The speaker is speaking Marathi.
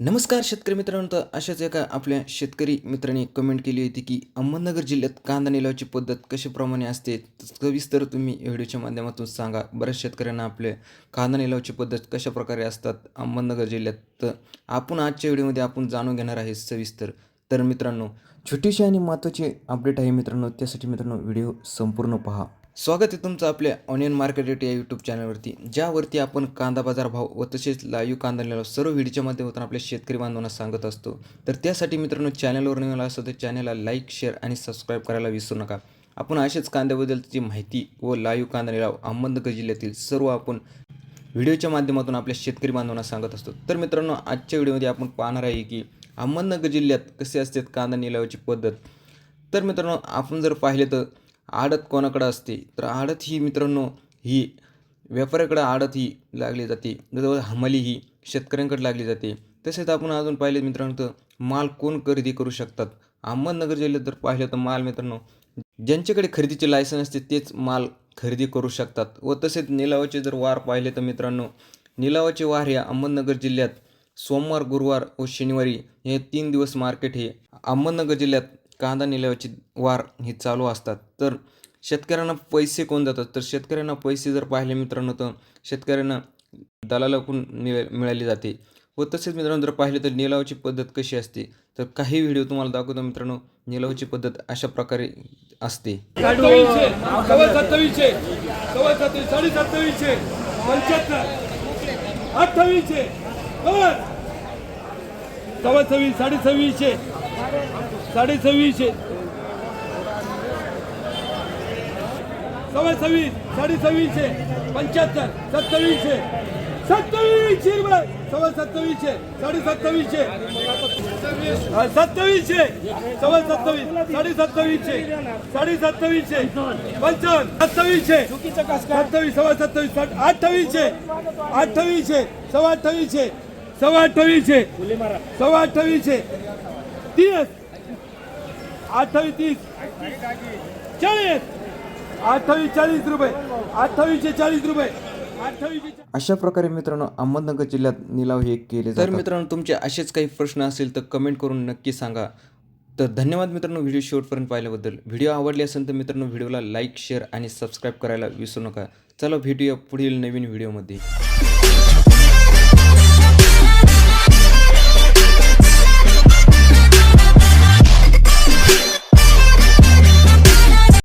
नमस्कार शेतकरी मित्रांनो तर अशाच एका आपल्या शेतकरी मित्राने कमेंट केली होती की अहमदनगर जिल्ह्यात कांदा निलावाची पद्धत कशाप्रमाणे असते? सविस्तर तुम्ही व्हिडिओच्या माध्यमातून सांगा. बऱ्याच शेतकऱ्यांना आपले कांदा निलावाची पद्धत कशा प्रकारे असतात अहमदनगर जिल्ह्यात? तर आपण आजच्या व्हिडिओमध्ये आपण जाणून घेणार आहे सविस्तर. तर मित्रांनो छोटीशी आणि महत्त्वाची अपडेट आहे मित्रांनो. त्यासाठी मित्रांनो व्हिडिओ संपूर्ण पहा. स्वागत आहे तुमचं आपल्या ऑनियन मार्केट रेट या यूट्यूब चॅनलवरती ज्यावरती आपण कांदा बाजार भाव व तसेच लाईव्ह कांदा लिलाव सर्व व्हिडिओच्या माध्यमातून आपल्या शेतकरी बांधवांना सांगत असतो. तर त्यासाठी मित्रांनो चॅनलवर नवीन असतो तर चॅनलला लाईक शेअर आणि सबस्क्राईब करायला विसरू नका. आपण असेच कांद्याबद्दलची माहिती व लाईव्ह कांदा लिलाव अहमदनगर जिल्ह्यातील सर्व आपण व्हिडिओच्या माध्यमातून आपल्या शेतकरी बांधवांना सांगत असतो. तर मित्रांनो आजच्या व्हिडिओमध्ये आपण पाहणार आहे की अहमदनगर जिल्ह्यात कसे असतात कांदा निलावाची पद्धत? तर मित्रांनो आपण जर पाहिले तर आडत कोणाकडं असते? तर आडत ही मित्रांनो ही व्यापाऱ्याकडं आडत ही लागली जाते. जवळ हमाली ही शेतकऱ्यांकडे लागली जाते. तसेच आपण अजून पाहिले मित्रांनो तर माल कोण खरेदी करू शकतात? अहमदनगर जिल्ह्यात जर पाहिलं तर माल मित्रांनो ज्यांच्याकडे खरेदीचे लायसन असते तेच माल खरेदी करू शकतात. व तसेच निलावाचे जर वार पाहिले तर मित्रांनो निलावाचे वार या अहमदनगर जिल्ह्यात सोमवार गुरुवार व शनिवारी हे तीन दिवस मार्केट हे अहमदनगर जिल्ह्यात कांदा निलावाची वार हे चालू असतात. तर शेतकऱ्यांना पैसे कोण देतात? तर शेतकऱ्यांना पैसे जर पाहिले मित्रांनो तर शेतकऱ्यांना दलालाकडून मिळ मिळाली जाते. व तसेच मित्रांनो जर पाहिले तर निलावाची पद्धत कशी असते? तर काही व्हिडिओ तुम्हाला दाखवतो मित्रांनो निलावाची पद्धत अशा प्रकारे असते. सत्तावीसशे अठ्ठावीसशे सव्वा सव्वीस साडे सव्वीसशे साडे सव्वीसशे सव्वा सव्वीस साडे सव्वीसशे पंच्याहत्तर सत्तावीसशे सत्तावीसशे रुपये सव्वा सत्तावीसशे साडे सत्तावीसशे सत्तावीसशे सव्वा सत्तावीस साडे सत्तावीसशे साडे सत्तावीसशे पंचावन्न सत्तावीसशे सत्तावीस सव्वा सत्तावीस अठ्ठावीसशे अठ्ठावीसशे सव्वा अठ्ठावीसशे सव्वा अठ्ठावीसशे सव्वा अठ्ठावीसशे तीस अठ्ठावीस तीस चाळीस अठ्ठावीस चाळीस रुपये अठ्ठावीसशे चाळीस रुपये अशा प्रकारे मित्रांनो अहमदनगर जिल्ह्यात निलाव हे केले तर मित्रांनो तुमचे असेच काही प्रश्न असेल तर कमेंट करून नक्की सांगा. तर धन्यवाद मित्रांनो व्हिडिओ शेवटपर्यंत पाहिल्याबद्दल. व्हिडिओ आवडले असेल तर मित्रांनो व्हिडिओला लाईक शेअर आणि सबस्क्राईब करायला विसरू नका. चला भेटूया पुढील नवीन व्हिडिओमध्ये.